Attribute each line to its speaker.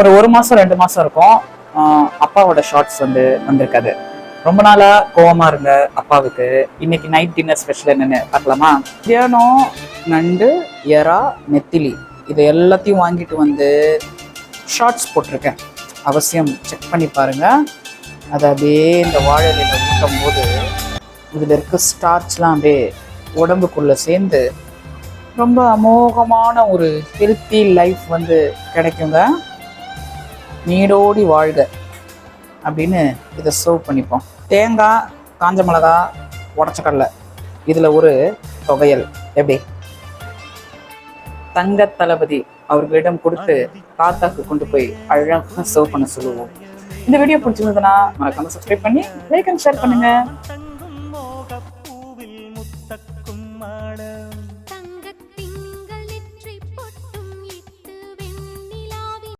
Speaker 1: ஒரு ஒரு மாசம் ரெண்டு மாசம் இருக்கும். அப்பாவோட ஷார்ட்ஸ் வந்து வந்திருக்காது. ரொம்ப நாளா கோவமா இருந்த அப்பாவுக்கு இன்னைக்கு நைட் டின்னர் ஸ்பெஷல் என்னன்னு பார்க்கலாமா? தியானம் நண்டு எறா நெத்திலி. இது எல்லாத்தையும் வாங்கிட்டு வந்து ஷார்ட்ஸ் போட்டிருக்கேன். அவசியம் செக் பண்ணி பாருங்க. அதை அப்படியே இந்த வாழையில ஊட்டும் போது இதில் இருக்க ஸ்டார்ச்லாம் அப்படியே உடம்புக்குள்ள சேர்ந்து ரொம்ப அமோகமான ஒரு ஹெல்த்தி லைஃப் வந்து கிடைக்குங்க. நீடோடி வாழ்க அப்படின்னு இதை சர்வ் பண்ணிப்போம். தேங்காய் காஞ்ச மிளகா உடச்சக்கடலை. இதில் ஒரு தொகையல். எப்படி? தங்க தளபதி அவர்களிடம் கொடுத்து தாத்தாக்கு கொண்டு போய் அழகாக சர்வ் பண்ண சொல்லுவோம். இந்த வீடியோ பிடிச்சிருந்ததுன்னா மறக்காம சப்ஸ்கிரைப் பண்ணி லைக் அண்ட் ஷேர் பண்ணுங்க.